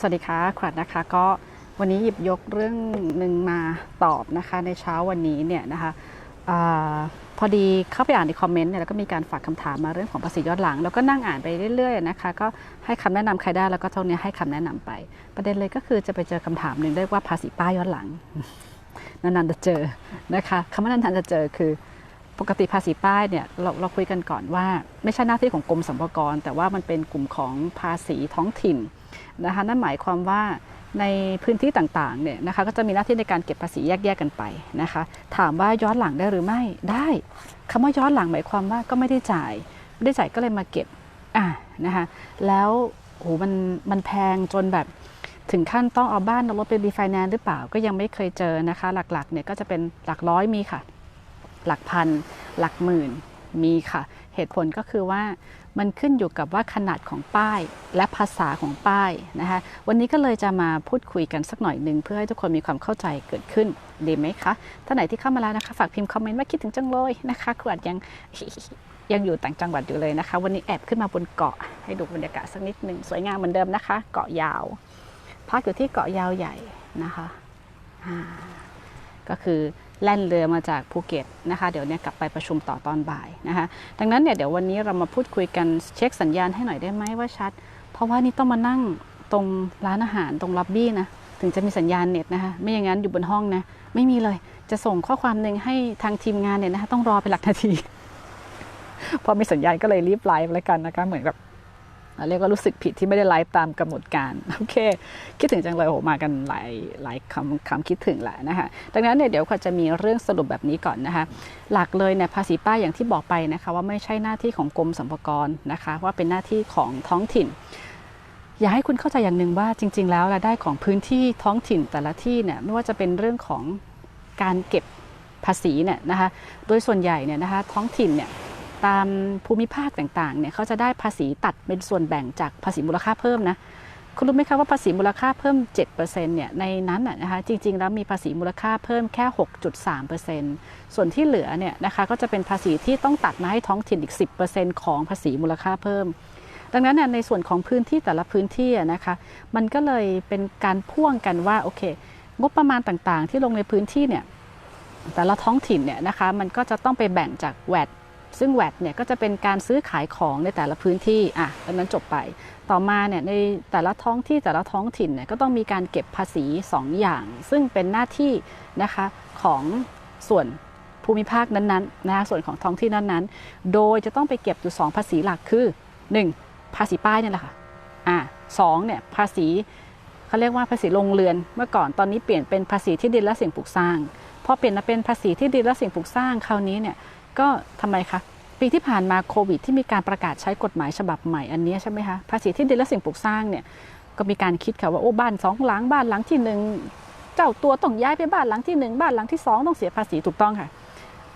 สวัสดีค่ะขวัญนะคะก็วันนี้หยิบยกเรื่องหนึ่งมาตอบนะคะในเช้าวันนี้เนี่ยนะคะอพอดีเข้าไปอ่านในคอมเมนต์เนี่ยแล้วก็มีการฝากคำถามมาเรื่องของภาษีย้อนหลัง แล้วก็นั่งอ่านไปเรื่อยๆนะคะก็ให้คำแนะนำใครได้แล้วก็เท่านี้ให้คำแนะนำไป ประเด็นเลยก็คือจะไปเจอคำถามหนึ่งเรียกว่าภาษีป้ายย้อนหลังนานๆจะเจอนะคะคำว่านานๆจะเจอคือปกติภาษีป้ายเนี่ยเราเราคุยกันก่อนว่า ไม่ใช่หน้าที่ของกรมสรรพากร แต่ว่ามันเป็นกลุ่มของภาษีท้องถิ่น นะคะนั่นหมายความว่าในพื้นที่ต่างๆเนี่ยนะคะก็จะมีหน้าที่ในการเก็บภาษีแยกๆกันไปนะคะถามว่าย้อนหลังได้หรือไม่ได้คำว่าย้อนหลังหมายความว่าก็ไม่ได้จ่ายไม่ได้จ่ายก็เลยมาเก็บอะนะคะแล้วโหมันมันแพงจนแบบถึงขั้นต้องเอาบ้านเอารถไปรีไฟแนนซ์หรือเปล่าก็ยังไม่เคยเจอนะคะ หลักๆเนี่ยก็จะเป็นหลักร้อยมีค่ะ หลักพัน หลักหมื่นมีค่ะ เหตุผลก็คือว่า มันขึ้นอยู่กับว่าขนาดของป้ายและภาษาของป้ายนะคะวันนี้ก็เลยจะมาพูดคุยกันสักหน่อยหนึ่งเพื่อให้ทุกคนมีความเข้าใจเกิดขึ้นดีไหมคะถ้าไหนที่เข้ามาแล้วนะคะ ฝากพิมพ์คอมเมนต์ว่าคิดถึงจังเลยนะคะขวดยังยังอยู่ต่างจังหวัดอยู่เลยนะคะ วันนี้แอบขึ้นมาบนเกาะให้ดูบรรยากาศสักนิดหนึ่งสวยงามเหมือนเดิมนะคะ เกาะยาวพักอยู่ที่เกาะยาวใหญ่นะคะก็คือ แล่นเรือมาจากภูเก็ตนะคะเดี๋ยวเนี่ยกลับไปประชุมต่อตอนบ่ายนะคะดังนั้นเนี่ยเดี๋ยววันนี้เรามาพูดคุยกันเช็คสัญญาณให้หน่อยได้ไหมว่าชัด เพราะว่านี่ต้องมานั่งตรงร้านอาหารตรงล็อบบี้นะถึงจะมีสัญญาณเน็ตนะคะไม่อย่างนั้นอยู่บนห้องนะไม่มีเลยจะส่งข้อความหนึ่งให้ทางทีมงานเนี่ยนะคะต้องรอไปหลักนาที พอมีสัญญาณก็เลยรีบไลฟ์แล้วกันนะคะเหมือนกับ เรียกว่ารู้สึกผิดที่ไม่ได้ไลฟ์ตามกำหนดการโอเค คิดถึงจังเลยโหมากันหลายหลายคำคำคิดถึงแหละนะคะดังนั้นเนี่ยเดี๋ยวขวัญจะมีเรื่องสรุปแบบนี้ก่อนนะคะ หลักเลยเนี่ยภาษีป้ายอย่างที่บอกไปนะคะว่าไม่ใช่หน้าที่ของกรมสรรพากรนะคะ ว่าเป็นหน้าที่ของท้องถิ่น อยากให้คุณเข้าใจอย่างหนึ่งว่าจริง ๆ แล้วรายได้ของพื้นที่ท้องถิ่นแต่ละที่เนี่ยไม่ว่าจะเป็นเรื่องของการเก็บภาษีเนี่ยนะคะโดยส่วนใหญ่เนี่ยนะคะท้องถิ่นเนี่ย ตามภูมิภาคต่างๆเนี่ยเขาจะได้ภาษีตัดเป็นส่วนแบ่งจากภาษีมูลค่าเพิ่มนะคุณรู้ไหมคะว่าภาษีมูลค่าเพิ่ม 7%เนี่ยในนั้นน่ะนะคะจริง ๆ แล้วมีภาษีมูลค่าเพิ่มแค่ 6.3%ส่วนที่เหลือเนี่ยนะคะก็จะเป็นภาษีที่ต้องตัดมาให้ท้องถิ่นอีก 10%ของภาษีมูลค่าเพิ่ม ดังนั้นเนี่ยในส่วนของพื้นที่แต่ละพื้นที่นะคะมันก็เลยเป็นการพ่วงกันว่าโอเค งบประมาณต่างๆ ที่ลงในพื้นที่เนี่ยแต่ละท้องถิ่นเนี่ยนะคะมันก็จะต้องไปแบ่งจากแวด ซึ่งแวดเนี่ยก็จะเป็นการซื้อขายของในแต่ละพื้นที่อะดังนั้นจบไป ต่อมาเนี่ยในแต่ละท้องที่แต่ละท้องถิ่นเนี่ยก็ต้องมีการเก็บภาษี 2 อย่าง ซึ่งเป็นหน้าที่นะคะของส่วนภูมิภาคนั้นๆนะคะส่วนของท้องที่นั้นๆ โดยจะต้องไปเก็บอยู่ 2 ภาษีหลักคือ 1. ภาษีป้ายเนี่ยแหละค่ะอ่าสองเนี่ยภาษีเขาเรียกว่าภาษีโรงเรือนเมื่อก่อนตอนนี้เปลี่ยนเป็นภาษีที่ดินและสิ่งปลูกสร้างพอเปลี่ยนมาเป็นภาษีที่ดินและสิ่งปลูกสร้างคราวนี้เนี่ย ก็ทำไมคะปีที่ผ่านมาโควิด ที่มีการประกาศใช้กฎหมายฉบับใหม่อันนี้ใช่ไหมคะภาษีที่ดินและสิ่งปลูกสร้างเนี่ยก็มีการคิดค่ะว่าโอ้บ้านสองหลังบ้านหลังที่หนึ่งเจ้าตัวต้องย้ายไปบ้านหลังที่หนึ่งบ้านหลังที่สองต้องเสียภาษีถูกต้องค่ะ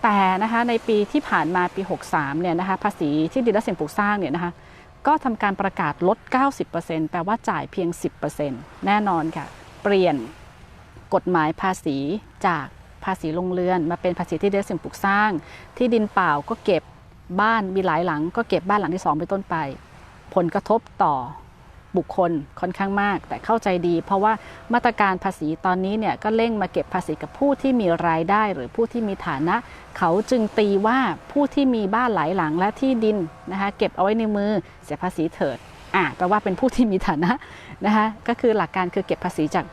แต่นะคะในปีที่ผ่านมาปี 63เนี่ยนะคะภาษีที่ดินและสิ่งปลูกสร้างเนี่ยนะคะก็ทำการประกาศลด 90%แปลว่าจ่ายเพียง 10%แน่นอนค่ะ เปลี่ยนกฎหมายภาษีจาก ภาษีโรงเรือน มาเป็นภาษีที่ไดินและสิ่งปลูกสร้าง ที่ดินเปล่าก็เก็บบ้านมีหลายหลัง ก็เก็บบ้านหลังที่สองไปนต้นไป ผลกระทบต่อบุคคลค่อนข้างมาก แต่เข้าใจดี เพราะว่ามาตรการภาษีตอนนี้เนี่ยก็เร่งมาเก็บภาษีกับผู้ที่มีรายได้ หรือผู้ที่มีฐานะ เขาจึงตีว่าผู้ที่มีบ้านหลายหลังและที่ดินนะคะเก็บเอาไว้ในมือเสียภาษีเถิดอะแปลว่าเป็นผู้ที่มีฐานะนะคะก็คือหลักการคือเก็บภาษีจาก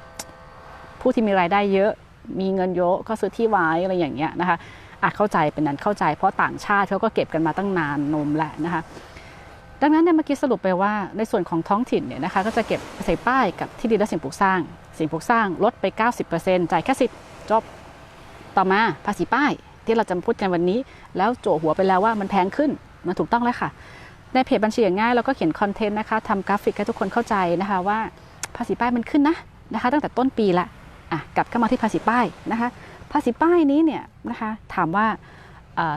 ผู้ที่มีรายได้เยอะ มีเงินเยอะก็ซื้อที่ไว้อะไรอย่างเงี้ยนะคะอะเข้าใจเป็นนั้นเข้าใจ เพราะต่างชาติเขาก็เก็บกันมาตั้งนานนมแหละนะคะดังนั้นเนี่ยเมื่อกี้สรุปไปว่าในส่วนของท้องถิ่นเนี่ยนะคะก็จะเก็บใส่ป้ายกับที่ดินและสิ่งปลูกสร้าง สิ่งปลูกสร้างลดไป 90%จ่ายแค่สิบจบต่อมาภาษีป้ายที่เราจะพูดกันวันนี้ แล้วโจหัวไปแล้วว่ามันแพงขึ้นมันถูกต้องแล้วค่ะ ในเพจบัญชีอย่างง่ายเราก็เขียนคอนเทนต์นะคะทำกราฟิกให้ทุกคนเข้าใจนะคะว่าภาษีป้ายมันขึ้นนะนะคะ ตั้งแต่ต้นปีละ อะกลับเข้ามาที่ภาษีป้ายนะคะภาษีป้ายนี้เนี่ยนะคะถามว่า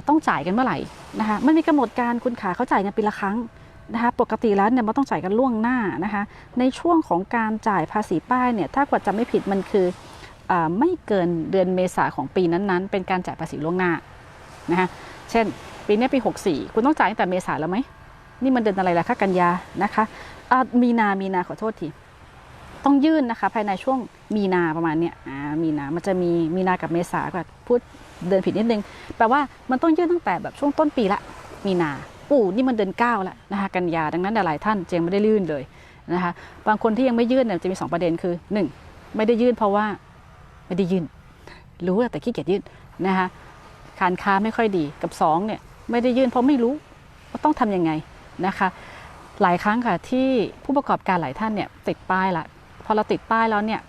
ต้องจ่ายกันเมื่อไหร่นะคะมันมีกำหนดการคุณขาเขาจ่ายกันปีละครั้งนะคะปกติแล้วเนี่ยมันต้องจ่ายกันล่วงหน้านะคะในช่วงของการจ่ายภาษีป้ายเนี่ยถ้ากว่าจะไม่ผิดมันคืออไม่เกินเดือนเมษาของปีนั้นๆ เป็นการจ่ายภาษีล่วงหน้านะคะเช่น ปีนี้ปี 64 คุณต้องจ่ายตั้งแต่เมษาแล้วไหมนี่มันเดือนอะไรล่ะคะกันยานะคะมีนา มีนาขอโทษที ต้องยื่นนะคะ ภายในช่วงมีนาประมาณเนี้ยอ่ามีนา มันจะมีมีนากับเมษาก็พูดเดินผิดนิดนึงแปลว่ามันต้องยื่นตั้งแต่แบบช่วงต้นปีละมีนาปู่นี่มันเดือนเก้าแล้วนะคะกันยาดังนั้นหลายท่านเจงไม่ได้ยื่นเลยนะคะบางคนที่ยังไม่ยื่นเนี่ยจะมีสองประเด็นคือหนึ่งไม่ได้ยื่นเพราะว่าไม่ได้ยื่น รู้แต่ขี้เกียจยื่นนะคะการค้าไม่ค่อยดีกับสองเนี่ยไม่ได้ยื่นเพราะไม่รู้ว่าต้องทำยังไงนะคะหลายครั้งค่ะที่ผู้ประกอบการหลายท่านเนี่ยติดป้ายละ อเราติดป้ายแล้วเนี่ย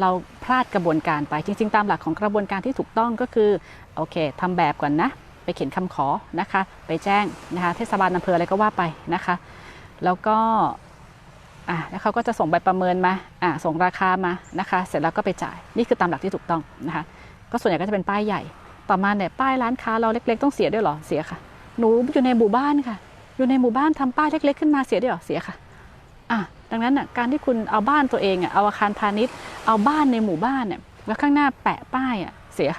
เราพลาดกระบวนการไปจริง ๆ ตามหลักของกระบวนการที่ถูกต้องก็คือโอเคทำแบบก่อนนะ ไปเขียนคำขอนะคะ ไปแจ้งนะคะเทศบาลอำเภออะไรก็ว่าไปนะคะ แล้วก็อะแล้วเขาก็จะส่งใบประเมินมาอะส่งราคามานะคะ เสร็จแล้วก็ไปจ่ายนี่คือตามหลักที่ถูกต้องนะคะ ก็ส่วนใหญ่ก็จะเป็นป้ายใหญ่ต่อมาเนี่ยป้ายร้านค้าเราเล็ก ๆ ต้องเสียด้วยหรอเสียค่ะ หนูอยู่ในหมู่บ้านค่ะ อยู่ในหมู่บ้านทำป้ายเล็ก ๆ ขึ้นมาเสียด้วยหรอเสียค่ะอะ ดังนั้นอะการที่คุณเอาบ้านตัวเองอะเอาอาคารพาณิชย์ เอาบ้านในหมู่บ้านเนี่ยแล้วข้างหน้าแปะป้ายอะเสีย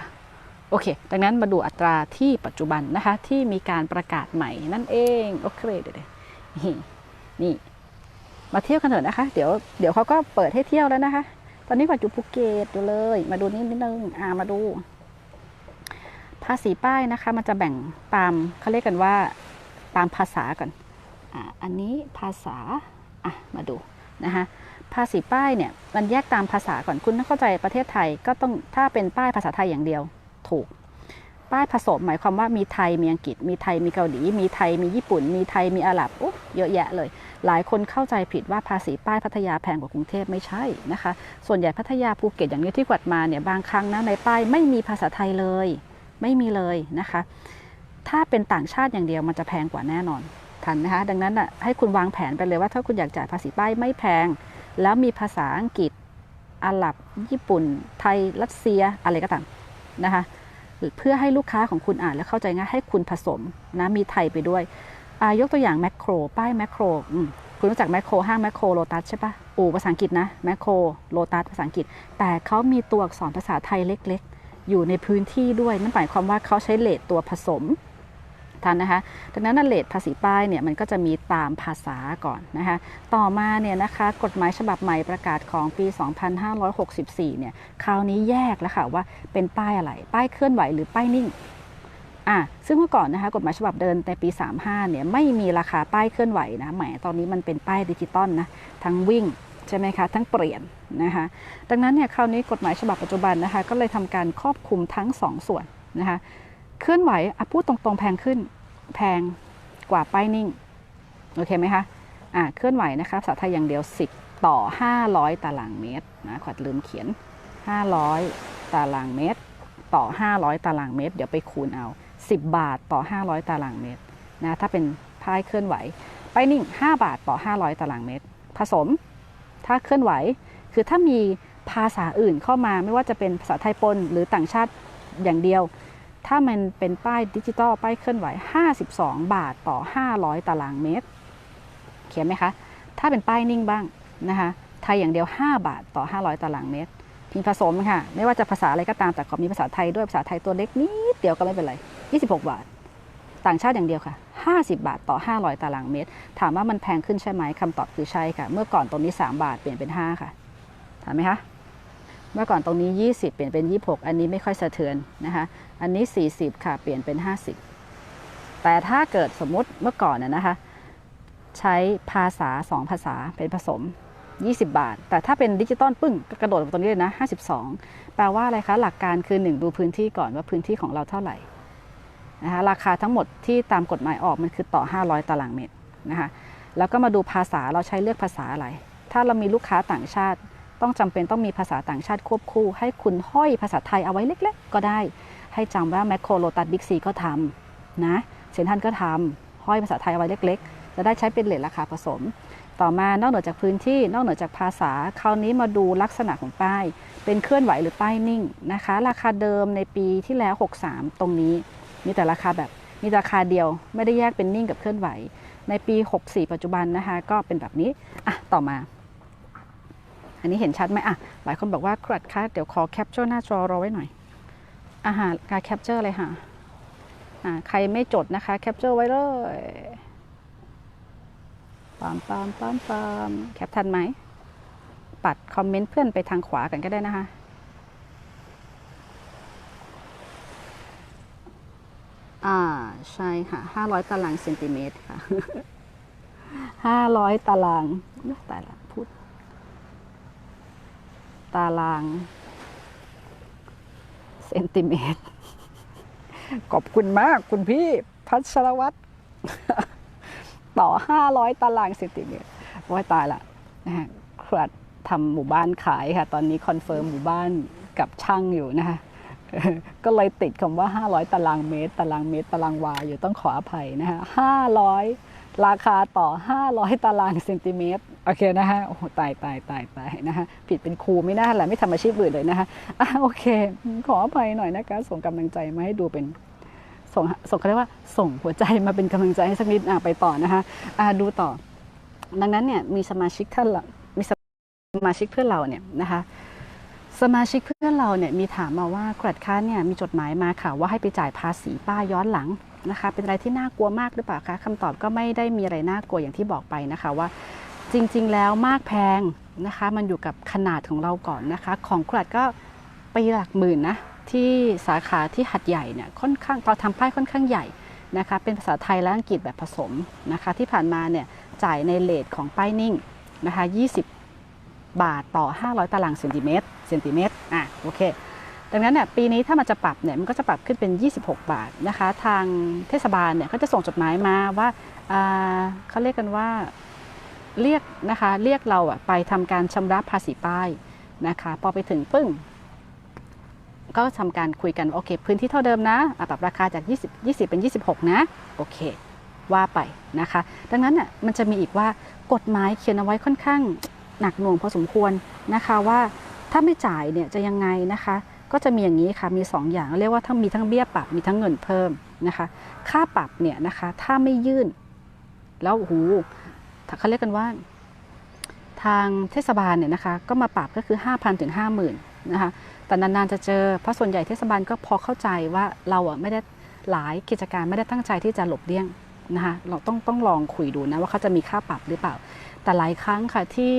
โอเค ดังนั้นมาดูอัตราที่ปัจจุบันนะคะ ที่มีการประกาศใหม่นั่นเอง โอเคเดี๋ยวนี่ มาเที่ยวกันเถอะนะคะ เดี๋ยวเดี๋ยวเขาก็เปิดให้เที่ยวแล้วนะคะ ตอนนี้ปัจจุภูเก็ตอยู่เลย มาดูนิดนิดนึงอ่ามาดู ภาษีป้ายนะคะ มันจะแบ่งตามเขาเรียกกันว่า ตามภาษาก่อนอ่าอันนี้ภาษา อะมาดูนะคะภาษีป้ายเนี่ยมันแยกตามภาษาก่อนคุณต้องเข้าใจประเทศไทยก็ต้องถ้าเป็นป้ายภาษาไทยอย่างเดียวถูก ป้ายผสมหมายความว่ามีไทยมีอังกฤษ มีไทยมีเกาหลี มีไทยมีญี่ปุ่น มีไทยมีอาหรับโอ้เยอะแยะเลย หลายคนเข้าใจผิดว่าภาษีป้ายพัทยาแพงกว่ากรุงเทพไม่ใช่นะคะ ส่วนใหญ่พัทยาภูเก็ตอย่างนี้ที่กวัดมาเนี่ยบางครั้งนะในป้ายไม่มีภาษาไทยเลย ไม่มีเลยนะคะ ถ้าเป็นต่างชาติอย่างเดียวมันจะแพงกว่าแน่นอน ทันนะคะ ดังนั้นอะให้คุณวางแผนไปเลยว่าถ้าคุณอยากจ่ายภาษีป้ายไม่แพง แล้วมีภาษาอังกฤษอาหรับ ญี่ปุ่น ไทย รัสเซียอะไรก็ตามนะคะเพื่อให้ลูกค้าของคุณอ่านและเข้าใจง่ายให้คุณผสมนะมีไทยไปด้วยยกตัวอย่างแมคโครป้ายแมคโครคุณรู้จักแมคโครห้างแมคโครโลตัสใช่ปะอู่ภาษาอังกฤษนะแมคโครโลตัสภาษาอังกฤษ แต่เขามีตัวอักษรภาษาไทยเล็กๆ อยู่ในพื้นที่ด้วย นั่นหมายความว่าเขาใช้เลทตัวผสม ทันนะคะดังนั้นเลทภาษีป้ายเนี่ยมันก็จะมีตามภาษาก่อนนะคะต่อมาเนี่ยนะคะกฎหมายฉบับใหม่ประกาศของปี 2564 เนี่ยคราวนี้แยกแล้วค่ะว่าเป็นป้ายอะไร ป้ายเคลื่อนไหวหรือป้ายนิ่งอะซึ่งเมื่อก่อนนะคะกฎหมายฉบับเดินในปี 35 เนี่ยไม่มีราคาป้ายเคลื่อนไหวนะแหมตอนนี้มันเป็นป้ายดิจิตอลนะทั้งวิ่งใช่ไหมคะทั้งเปลี่ยนนะคะดังนั้นเนี่ยคราวนี้กฎหมายฉบับปัจจุบันนะคะก็เลยทำการครอบคลุมทั้งสองส่วนนะคะ เคลื่อนไหวอพูดตรงๆ แพงขึ้น แพงกว่าป้ายนิ่ง โอเคไหมคะอะเคลื่อนไหวนะคะภาษาไทยอย่างเดียว 10 ต่อ 500 ตารางเมตรนะขวัดลืมเขียน 500 ตารางเมตร ต่อ 500 ตารางเมตร เดี๋ยวไปคูณเอา 10 บาทต่อ 500 ตารางเมตรนะถ้าเป็นพายเคลื่อนไหวไปนิ่ง 5 บาทต่อ 500 ตารางเมตร ผสม ถ้าเคลื่อนไหว คือถ้ามีภาษาอื่นเข้ามาไม่ว่าจะเป็นภาษาไทยปนหรือต่างชาติอย่างเดียว ถ้ามันเป็นป้ายดิจิตอลป้ายเคลื่อนไหว 52 บาทต่อ 500 ตารางเมตร เขียนไหมคะ ถ้าเป็นป้ายนิ่งบ้างนะคะไทยอย่างเดียว 5 บาทต่อ 500 ตารางเมตรพิมพ์ผสมค่ะ ไม่ว่าจะภาษาอะไรก็ตามแต่ขอมีภาษาไทยด้วยภาษาไทยตัวเล็กนิดเดียวก็ไม่เป็นไร 26 บาท ต่างชาติอย่างเดียวค่ะ 50 บาทต่อ 500 ตารางเมตร ถามว่ามันแพงขึ้นใช่ไหมคำตอบคือใช่ค่ะ เมื่อก่อนตรงนี้ 3 บาทเปลี่ยนเป็น 5 ค่ะถามไหมคะ เมื่อก่อนตรงนี้ 20 เปลี่ยนเป็น 26 อันนี้ไม่ค่อยสะเทือนนะคะ อันนี้ 40 ค่ะ เปลี่ยนเป็น 50 แต่ถ้าเกิดสมมุติเมื่อก่อนนะนะคะ ใช้ภาษา 2 ภาษาเป็นผสม 20 บาท แต่ถ้าเป็นดิจิตอลปึ้งกระโดดตรงนี้เลยนะ 52 แปลว่าอะไรคะ หลักการคือ 1 ดูพื้นที่ก่อนว่าพื้นที่ของเราเท่าไหร่นะคะราคาทั้งหมดที่ตามกฎหมายออกมันคือต่อ 500 ตารางเมตรนะคะ แล้วก็มาดูภาษาเราใช้เลือกภาษาอะไร ถ้าเรามีลูกค้าต่างชาติ ต้องจำเป็นต้องมีภาษาต่างชาติควบคู่ ให้คุณห้อยภาษาไทยเอาไว้เล็ก ๆ ก็ได้ ให้จำว่าแมคโครโลตัสบิ๊กซีก็ทำนะเซนทันก็ทำห้อยภาษาไทยเอาไว้เล็ก ๆ จะได้ใช้เป็นเลทราคาผสม ต่อมานอกเหนือจากพื้นที่นอกเหนือจากภาษาคราวนี้มาดูลักษณะของป้าย เป็นเคลื่อนไหวหรือป้ายนิ่งนะคะ ราคาเดิมในปีที่แล้ว 63 ตรงนี้ มีแต่ราคาแบบมีราคาเดียวไม่ได้แยกเป็นนิ่งกับเคลื่อนไหว ในปี 64 ปัจจุบันนะคะ ก็เป็นแบบนี้อะต่อมา อันนี้เห็นชัดไหมอะหลายคนบอกว่าครัดคะเดี๋ยวขอแคปเจอร์หน้าจอรอไว้หน่อยอาหารการแคปเจอร์เลยค่ะอ่าใครไม่จดนะคะแคปเจอร์ไว้เลยปามปามปามปามแคปทันไหม ปัดคอมเมนต์เพื่อนไปทางขวากันก็ได้นะคะอ่าใช่ค่ะ500ตารางเซนติเมตรค่ะ500ตารางตายละพูด ตาราง เซนติเมตร ขอบคุณมากคุณพี่พัชรวัตรต่อ 500 ตารางเซนติเมตรว่าตายละนะฮะครัดทำหมู่บ้านขายค่ะ ตอนนี้คอนเฟิร์มหมู่บ้านกับช่างอยู่นะคะก็เลยติดคำว่า 500 ตารางเมตร ตารางเมตร ตารางวาอยู่ต้องขออภัยนะคะ500 ราคาต่อ 500 ตารางเซนติเมตร โอเคนะคะโอ้ตายตายตายตายนะคะผิดเป็นครูไม่น่าแหละไม่ทำอาชีพอื่นเลยนะคะอะโอเค ขออภัยหน่อยนะคะส่งกำลังใจมาให้ดูเป็นส่งส่งเขาเรียกว่าส่งหัวใจมาเป็นกำลังใจให้สักนิดอะไปต่อนะคะอะดูต่อ ดังนั้นเนี่ยมีสมาชิกท่านละมีสมาชิกเพื่อนเราเนี่ยนะคะสมาชิกเพื่อนเราเนี่ยมีถามมาว่ากรัดค้าเนี่ยมีจดหมายมาค่ะ ว่าให้ไปจ่ายภาษีป้าย้อนหลังนะคะ เป็นอะไรที่น่ากลัวมากหรือเปล่าคะคำตอบก็ไม่ได้มีอะไรน่ากลัวอย่างที่บอกไปนะคะว่า จริงๆแล้วมากแพงนะคะ มันอยู่กับขนาดของเราก่อนนะคะ ของกรัดก็ปีหลักหมื่นนะ ที่สาขาที่หัดใหญ่เนี่ยค่อนข้างตอนทำป้ายค่อนข้างใหญ่นะคะ เป็นภาษาไทยและอังกฤษแบบผสมนะคะ ที่ผ่านมาเนี่ยจ่ายในเลทของป้ายนิ่งนะคะ20 บาทต่อ 500 ตารางเซนติเมตรเซนติเมตรอะโอเคดังนั้นเนี่ยปีนี้ถ้ามันจะปรับเนี่ยมันก็จะปรับขึ้นเป็น 26 บาทนะคะ ทางเทศบาลเนี่ยก็จะส่งจดหมายมาว่าเขาเรียกกันว่า เรียกนะคะเรียกเราอะไปทำการชำระภาษีป้ายนะคะพอไปถึงปึ้ง ก็ทำการคุยกันโอเค พื้นที่เท่าเดิมนะปรับราคาจาก 20 20 เป็น 26 นะโอเคว่าไปนะคะ ดังนั้นน่ะมันจะมีอีกว่ากฎหมายเขียนเอาไว้ค่อนข้างหนักหน่วงพอสมควรนะคะว่าถ้าไม่จ่ายเนี่ยจะยังไงนะคะ ก็จะมีอย่างนี้ค่ะมี 2 อย่างเรียกว่าทั้งมีทั้งเบี้ยปรับมีทั้งเงินเพิ่มนะคะ ค่าปรับเนี่ยนะคะถ้าไม่ยื่น แล้วโอ้โห เขาเรียกกันว่า ทางเทศบาลเนี่ยนะคะ ก็มาปรับก็คือ 5,000 ถึง 50,000นะคะแต่นานๆจะเจอเพราะส่วนใหญ่เทศบาลก็พอเข้าใจว่าเราอะไม่ได้หลายกิจการไม่ได้ตั้งใจที่จะหลบเลี่ยงนะคะเราต้องต้องลองคุยดูนะว่าเขาจะมีค่าปรับหรือเปล่า แต่หลายครั้งค่ะที่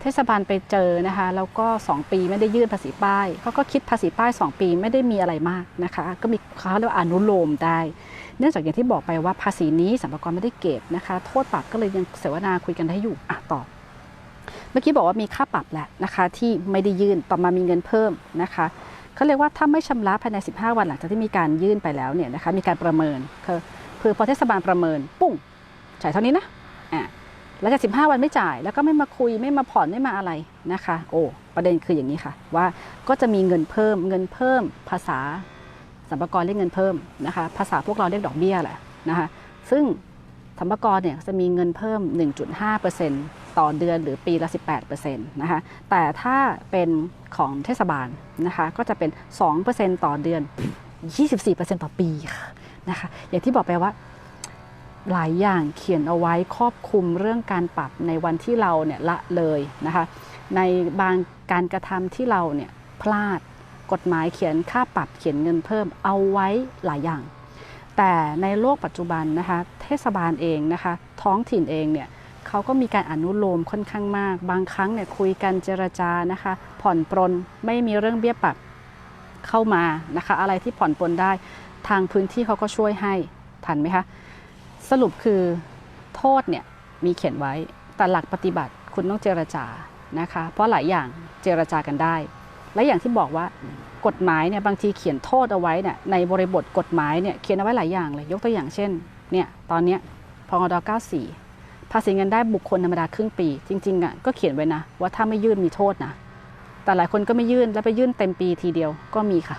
เทศบาลไปเจอนะคะแล้วก็ 2 ปีไม่ได้ยื่นภาษีป้ายเขาก็คิดภาษีป้าย 2 ปีไม่ได้มีอะไรมากนะคะ ก็มีเขาเรียกว่าอนุโลมได้ เนื่องจากอย่างที่บอกไปว่าภาษีนี้สัมภาระไม่ได้เก็บนะคะ โทษปรับก็เลยยังเสวนาคุยกันได้อยู่อะต่อเมื่อกี้บอกว่ามีค่าปรับแหละนะคะ ที่ไม่ได้ยื่นต่อมามีเงินเพิ่มนะคะเขาเรียกว่าถ้าไม่ชำระภายใน 15 วันหลังจากที่มีการยื่นไปแล้วเนี่ยนะคะมีการประเมินคือพอเทศบาลประเมินปุ้งจ่ายเท่านี้นะ แล้วจาก15 วันไม่จ่าย แล้วก็ไม่มาคุยไม่มาผ่อนไม่มาอะไรนะคะ โอ้ประเด็นคืออย่างนี้ค่ะ ว่าก็จะมีเงินเพิ่มเงินเพิ่มภาษาสัมภาระเรียกเงินเพิ่มนะคะ ภาษาพวกเราเรียกดอกเบี้ยแหละนะคะซึ่งสัมภาระเนี่ยจะมีเงินเพิ่ม 1.5%ต่อเดือนหรือปีละ 18%นะคะ แต่ถ้าเป็นของเทศบาลนะคะ ก็จะเป็น 2%ต่อเดือน 24%ต่อปีค่ะนะคะ อย่างที่บอกไปว่า หลายอย่างเขียนเอาไว้ครอบคลุมเรื่องการปรับในวันที่เราเนี่ยละเลยนะคะ ในบางการกระทำที่เราเนี่ยพลาดกฎหมายเขียนค่าปรับเขียนเงินเพิ่มเอาไว้หลายอย่าง แต่ในโลกปัจจุบันนะคะเทศบาลเองนะคะ ท้องถิ่นเองเนี่ยเขาก็มีการอนุโลมค่อนข้างมาก บางครั้งเนี่ยคุยกันเจรจานะคะ ผ่อนปรนไม่มีเรื่องเบี้ยปรับเข้ามานะคะ อะไรที่ผ่อนปรนได้ทางพื้นที่เขาก็ช่วยให้ทันไหมคะ สรุปคือโทษเนี่ยมีเขียนไว้ แต่หลักปฏิบัติคุณต้องเจรจานะคะ เพราะหลายอย่างเจรจากันได้ และอย่างที่บอกว่ากฎหมายเนี่ยบางทีเขียนโทษเอาไว้เนี่ยในบริบทกฎหมายเนี่ยเขียนเอาไว้หลายอย่างเลยยกตัวอย่างเช่นเนี่ยตอนเนี้ยพงด94 ภาษีเงินได้บุคคลธรรมดาครึ่งปี จริงๆอะก็เขียนไว้นะ ว่าถ้าไม่ยื่นมีโทษนะ แต่หลายคนก็ไม่ยื่นแล้วไปยื่นเต็มปีทีเดียวก็มีค่ะ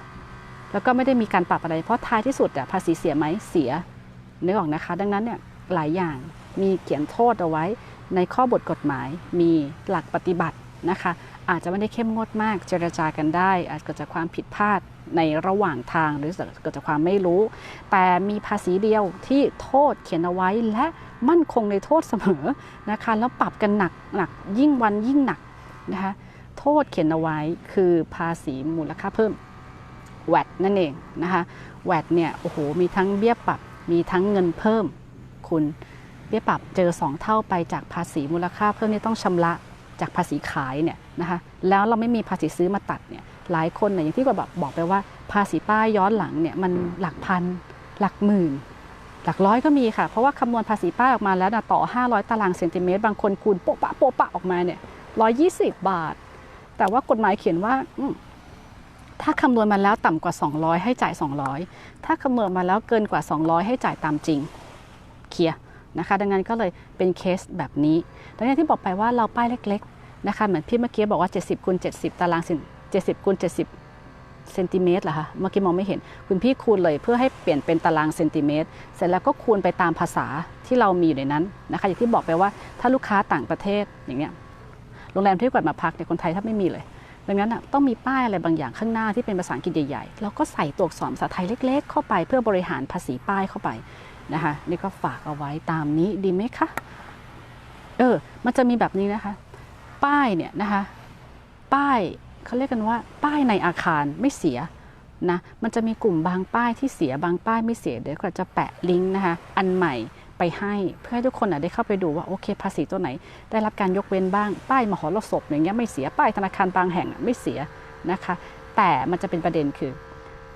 แล้วก็ไม่ได้มีการปรับอะไร เพราะท้ายที่สุดอะภาษีเสียไหมเสีย นึกออกนะคะ ดังนั้นเนี่ยหลายอย่างมีเขียนโทษเอาไว้ ในข้อบทกฎหมายมีหลักปฏิบัตินะคะ อาจจะไม่ได้เข้มงวดมากเจรจากันได้ อาจเกิดจากความผิดพลาดในระหว่างทางหรือเกิดจากความไม่รู้ แต่มีภาษีเดียวที่โทษเขียนเอาไว้และมั่นคงในโทษเสมอนะคะแล้วปรับกันหนักหนักยิ่งวันยิ่งหนักนะคะโทษเขียนเอาไว้คือภาษีมูลค่าเพิ่มแวดนั่นเองนะคะแวดเนี่ยโอ้โหมีทั้งเบี้ยปรับ มีทั้งเงินเพิ่มคุณเบี้ยปรับเจอ 2 เท่าไปจากภาษีมูลค่าเพิ่มนี่ต้องชำระจากภาษีขายเนี่ยนะคะแล้วเราไม่มีภาษีซื้อมาตัดเนี่ยหลายคนเนี่ยอย่างที่ก็บบอกไปว่า ภาษีป้ายย้อนหลังเนี่ยมันหลักพันหลักหมื่น หลักร้อยก็มีค่ะ เพราะว่าคำนวณภาษีป้ายออกมาแล้วนะต่อ 500 ตารางเซนติเมตร บางคนคูณโปะปะโปะปะออกมาเนี่ย120 บาท แต่ว่ากฎหมายเขียนว่า ถ้าคำนวณมาแล้วต่ำกว่า 200 ให้จ่าย 200 ถ้าคำนวณมาแล้วเกินกว่า 200 ให้จ่ายตามจริง เคลียร์นะคะ ดังนั้นก็เลยเป็นเคสแบบนี้ ดังนั้นที่บอกไปว่าเราป้ายเล็กๆนะคะ เหมือนพี่เมื่อกี้บอกว่า 70คูณ70 ตารางเซน70คูณ70เซนติเมตรเหรอคะ เมื่อกี้มองไม่เห็น คุณพี่คูณเลยเพื่อให้เปลี่ยนเป็นตารางเซนติเมตร เสร็จแล้วก็คูณไปตามภาษาที่เรามีอยู่ในนั้นนะคะ อย่างที่บอกไปว่าถ้าลูกค้าต่างประเทศอย่างเงี้ย โรงแรมที่กวดมาพักเนี่ยคนไทยถ้าไม่มีเลย ดังนั้นต้องมีป้ายอะไรบางอย่างข้างหน้าที่เป็นภาษาอังกฤษใหญ่ๆแล้วก็ใส่ตัวอักษรภาษาไทยเล็ก ๆ เข้าไปเพื่อบริหารภาษีป้ายเข้าไปนะคะนี่ก็ฝากเอาไว้ตามนี้ดีไหมคะเออมันจะมีแบบนี้นะคะ ป้ายเนี่ยนะคะ ป้ายเขาเรียกกันว่า ป้ายในอาคารไม่เสียนะมันจะมีกลุ่มบางป้ายที่เสียบางป้ายไม่เสียเดี๋ยวก็จะแปะลิงก์นะคะอันใหม่ ไปให้เพื่อให้ทุกคนได้เข้าไปดูว่าโอเคภาษีตัวไหน ได้รับการยกเว้นบ้างป้ายมหรสพอย่างเงี้ยไม่เสียป้ายธนาคารบางแห่งไม่เสียนะคะ แต่มันจะเป็นประเด็นคือ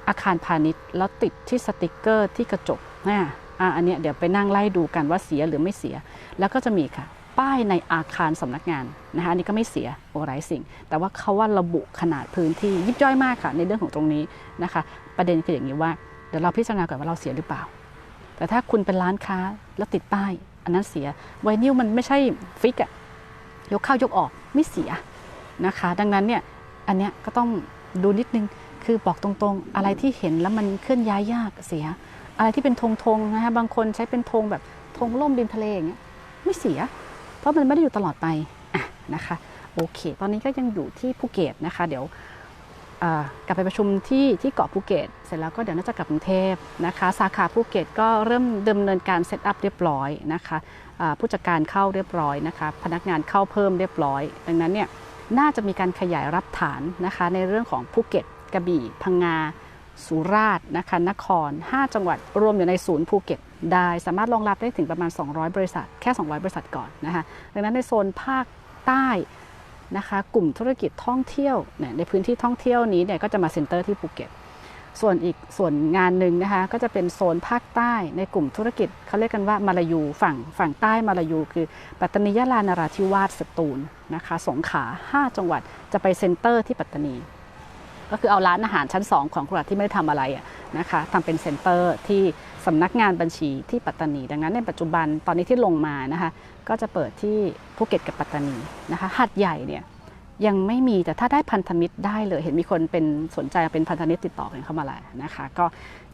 อาคารพาณิชย์แล้วติดที่สติกเกอร์ที่กระจกนะอะอันเนี้ยเดี๋ยวไปนั่งไล่ดูกันว่าเสียหรือไม่เสีย แล้วก็จะมีค่ะ ป้ายในอาคารสำนักงานนะคะอันนี้ก็ไม่เสียโอไรสิ่ง แต่ว่าเขาว่าระบุขนาดพื้นที่ยิบย่อยมากค่ะในเรื่องของตรงนี้นะคะ ประเด็นคืออย่างนี้ว่าเดี๋ยวเราพิจารณาก่อนว่าเราเสียหรือเปล่า แต่ถ้าคุณเป็นร้านค้าแล้วติดป้าย อันนั้นเสียไวนิลมันไม่ใช่ฟิกอะยกเข้ายกออกไม่เสียนะคะ ดังนั้นเนี่ยอันเนี้ยก็ต้องดูนิดนึงคือบอกตรงๆ อะไรที่เห็นแล้วมันเคลื่อนย้ายยากเสีย อะไรที่เป็นธงธงๆนะคะบางคนใช้เป็นธงแบบธงล่มริมทะเลอย่างเงี้ยไม่เสีย เพราะมันไม่ได้อยู่ตลอดไปอะนะคะโอเค ตอนนี้ก็ยังอยู่ที่ภูเก็ตนะคะ เดี๋ยว กลับไปประชุมที่ที่เกาะภูเก็ตเสร็จแล้วก็เดี๋ยวน่าจะกลับกรุงเทพนะคะสาขาภูเก็ตก็เริ่มดำเนินการเซตอัพเรียบร้อยนะคะผู้จัดการเข้าเรียบร้อยนะคะพนักงานเข้าเพิ่มเรียบร้อย ดังนั้นเนี่ยน่าจะมีการขยายรับฐานนะคะในเรื่องของภูเก็ตกระบี่พังงาสุราษฎร์นะคะนคร 5 จังหวัดรวมอยู่ในศูนย์ภูเก็ตได้สามารถรองรับได้ถึงประมาณ 200 บริษัท แค่ 200 บริษัทก่อนนะคะดังนั้นในโซนภาคใต้ นะคะกลุ่มธุรกิจท่องเที่ยวในพื้นที่ท่องเที่ยวนี้เนี่ยก็จะมาเซ็นเตอร์ที่ภูเก็ต ส่วนอีกส่วนงานหนึ่งนะคะก็จะเป็นโซนภาคใต้ในกลุ่มธุรกิจเขาเรียกกันว่ามาลายูฝั่งฝั่งใต้มาลายู คือปัตตานียะลานราธิวาสสตูลนะคะสงขลา5 จังหวัดจะไปเซ็นเตอร์ที่ปัตตานี ก็คือเอาร้านอาหารชั้น 2 ของจังหวัดที่ไม่ได้ทำอะไรนะคะทำเป็นเซ็นเตอร์ที่สำนักงานบัญชีที่ปัตตานี ดังนั้นในปัจจุบันตอนนี้ที่ลงมานะคะ ก็จะเปิดที่ภูเก็ตกับปัตตานีนะคะหัดใหญ่เนี่ยยังไม่มีแต่ถ้าได้พันธมิตรได้เลย เห็นมีคนเป็นสนใจเป็นพันธมิตรติดต่อกันเข้ามาแล้วนะคะก็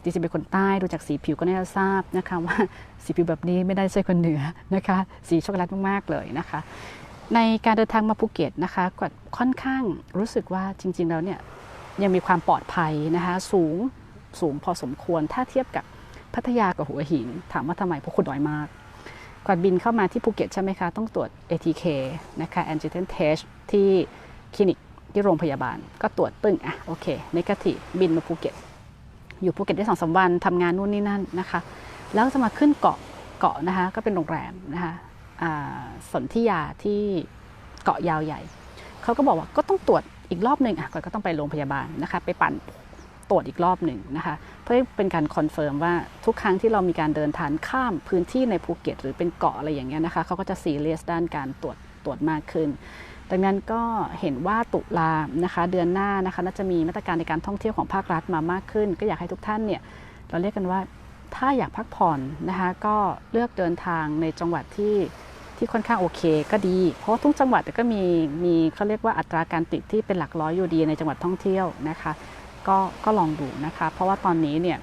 จริงๆเป็นคนใต้ดูจากสีผิวก็น่าจะทราบนะคะว่าสีผิวแบบนี้ไม่ได้ใช่คนเหนือนะคะสีช็อกโกแลตมากๆเลยนะคะ ในการเดินทางมาภูเก็ตนะคะก็ค่อนข้างรู้สึกว่าจริง ๆ แล้วเนี่ยยังมีความปลอดภัยนะคะสูงสูงพอสมควรถ้าเทียบกับพัทยากับหัวหิน ถามว่าทำไมเพราะคนน้อยมาก ก่อนบินเข้ามาที่ภูเก็ตใช่ไหมคะ ต้องตรวจ ATK นะคะ antigen test ที่คลินิกที่โรงพยาบาล ก็ตรวจปึ้งอะโอเคนกาทีบินมาภูเก็ต อยู่ภูเก็ตได้สองสามวันทำงานนู่นนี่นั่นนะคะ แล้วจะมาขึ้นเกาะเกาะนะคะ ก็เป็นโรงแรมนะคะอ่าสนธิยาที่เกาะยาวใหญ่ เขาก็บอกว่าก็ต้องตรวจอีกรอบหนึ่งอะก่อนก็ต้องไปโรงพยาบาลนะคะ ไปปั่น ตรวจอีกรอบหนึ่งนะคะเพื่อเป็นการคอนเฟิร์มว่าทุกครั้งที่เรามีการเดินทางข้ามพื้นที่ในภูเก็ต หรือเป็นเกาะอะไรอย่างเงี้ยนะคะเขาก็จะซีเรียสด้านการตรวจตรวจมากขึ้น ดังนั้นก็เห็นว่าตุลานะคะเดือนหน้านะคะน่าจะมีมาตรการในการท่องเที่ยวของภาครัฐมามากขึ้น ก็อยากให้ทุกท่านเนี่ยเราเรียกกันว่าถ้าอยากพักผ่อนนะคะก็เลือกเดินทางในจังหวัดที่ที่ค่อนข้างโอเคก็ดี เพราะทุกจังหวัดก็มีมีเขาเรียกว่าอัตราการติดที่เป็นหลักร้อยอยู่ดีในจังหวัดท่องเที่ยวนะคะ ก็ก็ลองดูนะคะ เพราะว่าตอนนี้เนี่ย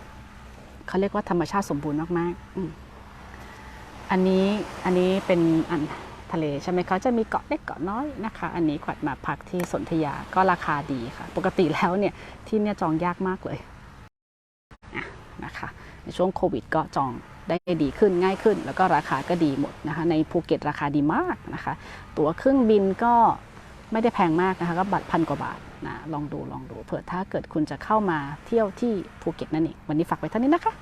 เขาเรียกว่าธรรมชาติสมบูรณ์มากๆออันนี้อันนี้เป็นอันทะเลใช่ไหมคะจะมีเกาะเล็กเกาะน้อยนะคะ อันนี้ขวัญมาพักที่สนธยาก็ราคาดีค่ะ ปกติแล้วเนี่ยที่เนี่ยจองยากมากเลยอะนะคะในช่วงโควิดก็จองได้ดีขึ้นง่ายขึ้น แล้วก็ราคาก็ดีหมดนะคะ ในภูเก็ตราคาดีมากนะคะ ตั๋วเครื่องบินก็ไม่ได้แพงมากนะคะ ก็บัตรพันกว่าบาท นะลองดูลองดูเผื่อถ้าเกิดคุณจะเข้ามาเที่ยวที่ภูเก็ตนั่นเองวันนี้ฝากไว้เท่านี้นะคะ